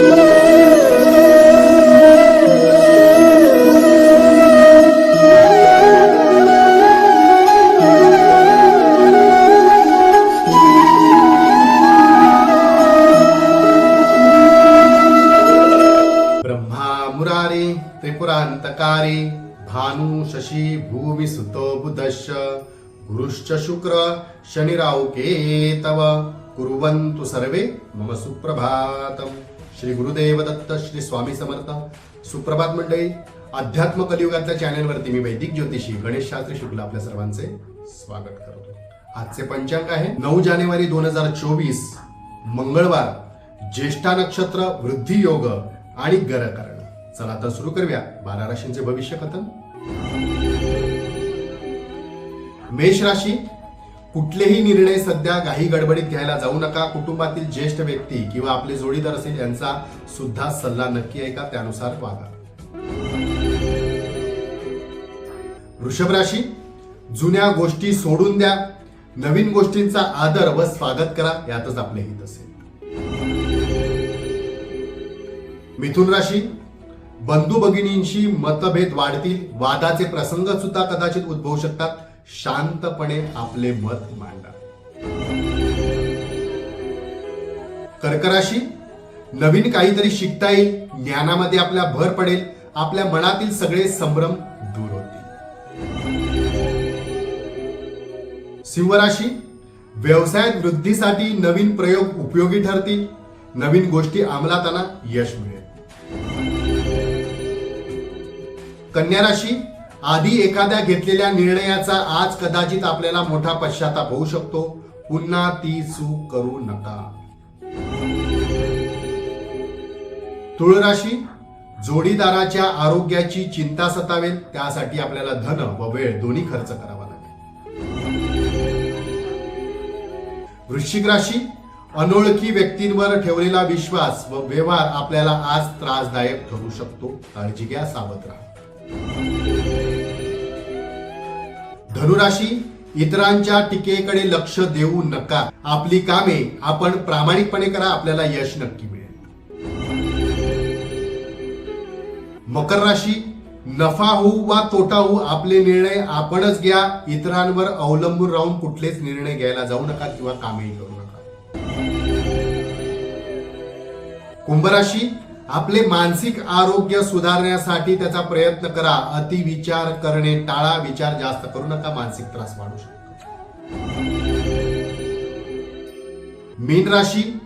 ब्रह्मा त्रिपुरांतकारी भानु शशी भूमि सुतो बुधश गुरुश्च शुक्र शनिराव केतव कुर्वन्तु सर्वे मम सुप्रभातम्। श्री गुरुदेव दत्त श्री स्वामी समर्थ सुप्रभात मंडळी. अध्यात्म कलियुगातल्या चॅनलवरती मी वैदिक ज्योतिषी गणेश शास्त्री शुक्ल आपल्या सर्वांचे स्वागत करतो. आजचे पंचांग आहे. नऊ जानेवारी दोन हजार चोवीस मंगळवार ज्येष्ठा नक्षत्र वृद्धी योग आणि गरकरण चला आता सुरू करूया बारा राशींचे भविष्य कथन. मेष राशी कुठलेही निर्णय सध्या काही गडबडीत घ्यायला जाऊ नका. कुटुंबातील ज्येष्ठ व्यक्ती किंवा आपले जोडीदार असेल यांचा सुद्धा सल्ला नक्की ऐका त्यानुसार वागा. वृषभ राशी जुन्या गोष्टी सोडून द्या. नवीन गोष्टींचा आदर व स्वागत करा यातच आपले हित असेल. मिथुन राशी बंधू भगिनींशी मतभेद वाढतील. वादाचे प्रसंग सुद्धा कदाचित उद्भवू शकतात. शांतपणे आपले मत मांडा. कर्क राशी नवीन काहीतरी शिकता येईल ज्ञानामध्ये आपल्या भर पडेल आपल्या मनातील सगळे संभ्रम दूर होतील. सिंह राशी व्यवसायात वृद्धीसाठी नवीन प्रयोग उपयोगी ठरतील नवीन गोष्टी अंमलात आणा यश मिळेल. कन्या राशी आधी एखाद्या घेतलेल्या निर्णयाचा आज कदाचित आपल्याला मोठा पश्चाताप होऊ शकतो. पुन्हा ती चूक करू नका. तुळ राशी जोडीदाराच्या आरोग्याची चिंता सतावेल त्यासाठी आपल्याला धन व वेळ दोन्ही खर्च करावा लागेल. वृश्चिक राशी अनोळखी व्यक्तींवर ठेवलेला विश्वास व व्यवहार आपल्याला आज त्रासदायक ठरू शकतो. काळजी घ्या सावध राहा. धनुराशी इतरांच्या टीकेकडे लक्ष देऊ नका. आपली कामे आपण प्रामाणिकपणे करा आपल्याला यश नक्की मिळेल. मकर राशी नफा होऊ वा तोटा होऊ आपले निर्णय आपणच घ्या. इतरांवर अवलंबून राहून कुठलेच निर्णय घ्यायला जाऊ नका किंवा कामेही करू नका. कुंभराशी आपले मानसिक आरोग्य सुधारण्यासाठी त्याचा प्रयत्न करा. अति विचार करणे टाळा. विचार जास्त करू नका. मानसिक त्रास वाढू शकतो. मीन राशी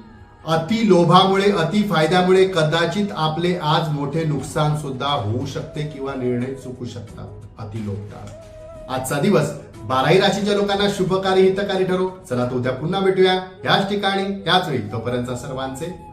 अति लोभामुळे अति फायद्यामुळे कदाचित आपले आज मोठे नुकसान सुद्धा होऊ शकते किंवा निर्णय चुकू शकतात. अति लोभ टाळा. आजचा दिवस बाराही राशीच्या लोकांना शुभकारी हितकारी ठरो. चला तो उद्या पुन्हा भेटूया. याच ठिकाणी त्याच वेळी. तोपर्यंत सर्वांचे